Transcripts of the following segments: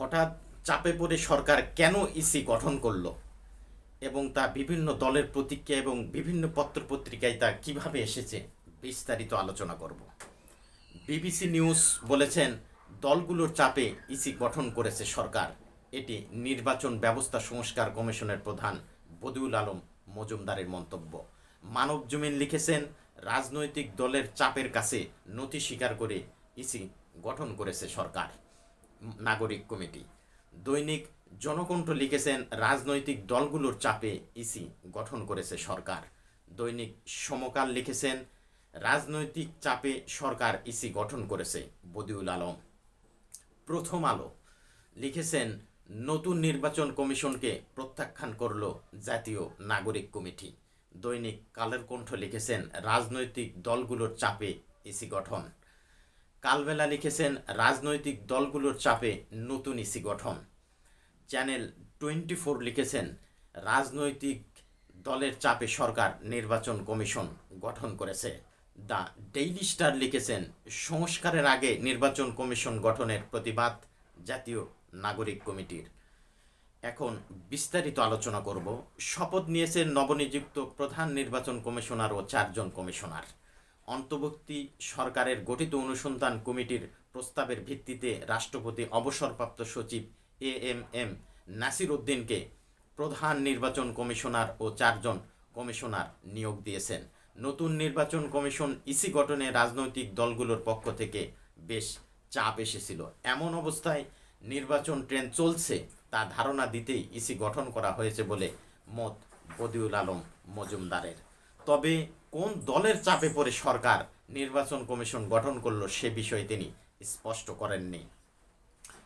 হঠাৎ চাপে পড়ে সরকার কেন ইসি গঠন করল? এবং তা বিভিন্ন দলের প্রতিক্রিয়া এবং বিভিন্ন পত্রপত্রিকায় তা কীভাবে এসেছে? বিস্তারিত আলোচনা করব। বিবিসি নিউজ বলেছেন, দলগুলোর চাপে ইসি গঠন করেছে সরকার। এটি নির্বাচন ব্যবস্থা সংস্কার কমিশনের প্রধান বদিউল আলম মজুমদারের মন্তব্য। মানব জমিন লিখেছেন, রাজনৈতিক দলের চাপের কাছে নথি স্বীকার করে ইসি গঠন করেছে সরকার। নাগরিক কমিটি। দৈনিক জনকণ্ঠ লিখেছেন, রাজনৈতিক দলগুলোর চাপে ইসি গঠন করেছে সরকার। দৈনিক সমকাল লিখেছেন, রাজনৈতিক চাপে সরকার ইসি গঠন করেছে বদিউল আলম। প্রথম আলো লিখেছেন, নতুন নির্বাচন কমিশনকে প্রত্যাখ্যান করল জাতীয় নাগরিক কমিটি। দৈনিক কালের কণ্ঠ লিখেছেন, রাজনৈতিক দলগুলোর চাপে ইসি গঠন। কালবেলা লিখেছেন, রাজনৈতিক দলগুলোর চাপে নতুন ইসি গঠন। চ্যানেল টোয়েন্টি ফোর লিখেছেন, রাজনৈতিক দলের চাপে সরকার নির্বাচন কমিশন গঠন করেছে। দ্য ডেইলি স্টার লিখেছেন, সংস্কারের আগে নির্বাচন কমিশন গঠনের প্রতিবাদ জাতীয় নাগরিক কমিটির। এখন বিস্তারিত আলোচনা করব। শপথ নিয়েছেন নবনিযুক্ত প্রধান নির্বাচন কমিশনার ও চারজন কমিশনার। অন্তর্বর্তী সরকারের গঠিত অনুসন্ধান কমিটির প্রস্তাবের ভিত্তিতে রাষ্ট্রপতি অবসরপ্রাপ্ত সচিব এ এম এম নাসির উদ্দিনকে প্রধান নির্বাচন কমিশনার ও চারজন কমিশনার নিয়োগ দিয়েছেন। নতুন নির্বাচন কমিশন ইসি গঠনে রাজনৈতিক দলগুলোর পক্ষ থেকে বেশ চাপ এসেছিল। এমন অবস্থায় নির্বাচন ট্রেন চলছে তা ধারণা দিতেই ইসি গঠন করা হয়েছে বলে মত বদিউল আলম মজুমদারের। তবে কোন দলের চাপে পড়ে সরকার নির্বাচন কমিশন গঠন করল সে বিষয়ে তিনি স্পষ্ট করেননি।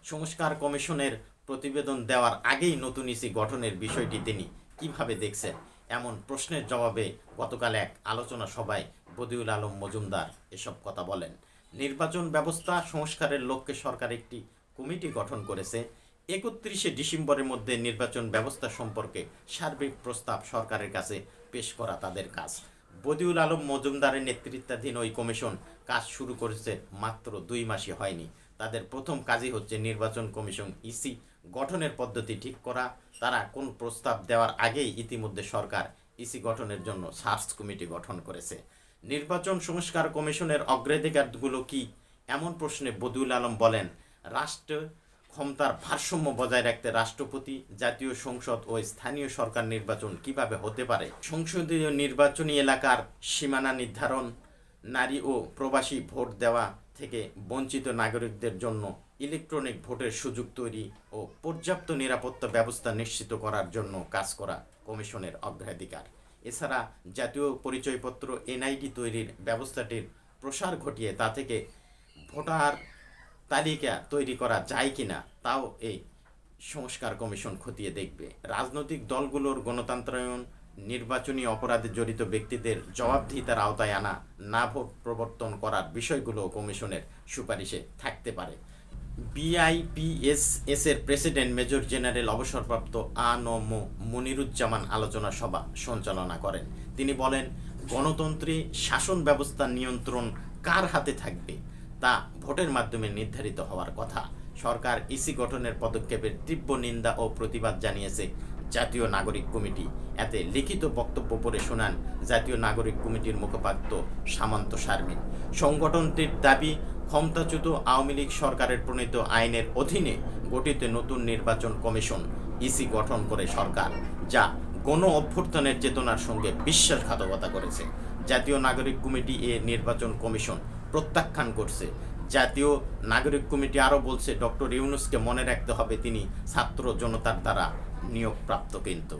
সংস্কার কমিশনের প্রতিবেদন দেওয়ার আগেই নতুন ইসি গঠনের বিষয়টি তিনি কীভাবে দেখছেন? এমন প্রশ্নের জবাবে গতকাল এক আলোচনা সভায় বদিউল আলম মজুমদার এসব কথা বলেন। নির্বাচন ব্যবস্থা সংস্কারের লক্ষ্যে সরকার একটি কমিটি গঠন করেছে। একত্রিশে ডিসেম্বরের মধ্যে নির্বাচন ব্যবস্থা সম্পর্কে সার্বিক প্রস্তাব সরকারের কাছে পেশ করা তাদের কাজ। বদিউল আলম মজুমদারের নেতৃত্বাধীন ওই কমিশন কাজ শুরু করেছে মাত্র দুই মাসই হয়নি। তাদের প্রথম কাজই হচ্ছে নির্বাচন কমিশন ইসি গঠনের পদ্ধতি ঠিক করা। তারা কোন প্রস্তাব দেওয়ার আগেই ইতিমধ্যে সরকার ইসি গঠনের জন্য সার্চ কমিটি গঠন করেছে। নির্বাচন সংস্কার কমিশনের অগ্রাধিকারগুলো কি? এমন প্রশ্নে বদিউল আলম বলেন, রাষ্ট্র ক্ষমতার ভারসাম্য বজায় রাখতে রাষ্ট্রপতি, জাতীয় সংসদ ও স্থানীয় সরকার নির্বাচন কীভাবে হতে পারে? সংসদীয় নির্বাচনী এলাকার সীমানা নির্ধারণ, নারী ও প্রবাসী ভোট দেওয়া থেকে বঞ্চিত নাগরিকদের জন্য ইলেকট্রনিক ভোটের সুযোগ তৈরি ও পর্যাপ্ত নিরাপত্তা ব্যবস্থা নিশ্চিত করার জন্য কাজ করা কমিশনের অগ্রাধিকার। এছাড়া জাতীয় পরিচয়পত্র, এনআইডি তৈরির ব্যবস্থাটির প্রসার ঘটিয়ে তা থেকে ভোটার তালিকা তৈরি করা যায় কিনা, তাও এই সংস্কার কমিশন খতিয়ে দেখবে। রাজনৈতিক দলগুলোর গণতন্ত্রায়ন, নির্বাচনী অপরাধে জড়িত ব্যক্তিদের জবাবদিহিতার আওতায় আনা, না ভোট প্রবর্তন করার বিষয়গুলো কমিশনের সুপারিশে থাকতে পারে। বিআইপিএসএস এর প্রেসিডেন্ট মেজর জেনারেল অবসরপ্রাপ্ত আনম মনিরুজ্জামান আলোচনা সভা সঞ্চালনা করেন। তিনি বলেন, গণতন্ত্রে শাসন ব্যবস্থার নিয়ন্ত্রণ কার হাতে থাকবে? তা ভোটের মাধ্যমে নির্ধারিত হওয়ার কথা। সরকার ইসি গঠনের পদক্ষেপের তীব্র নিন্দা ও প্রতিবাদ জানিয়েছে জাতীয় নাগরিক কমিটি। এতে লিখিত বক্তব্য পড়ে শোনান জাতীয় নাগরিক কমিটির মুখপাত্র সামন্ত শারমিন। সংগঠনটির দাবি, ক্ষমতাচ্যুত আওয়ামী লীগ সরকারের প্রণীত আইনের অধীনে গঠিত নতুন নির্বাচন কমিশন ইসি গঠন করে সরকার, যা গণ অভ্যর্থনের চেতনার সঙ্গে বিশ্বাসঘাতকতা করেছে। জাতীয় নাগরিক কমিটি এ নির্বাচন কমিশন প্রত্যাখ্যান করছে। জাতীয় নাগরিক কমিটি আরও বলছে, ডক্টর ইউনুসকে মনে রাখতে হবে তিনি ছাত্র জনতার দ্বারা নিয়োগপ্রাপ্ত কিন্তু।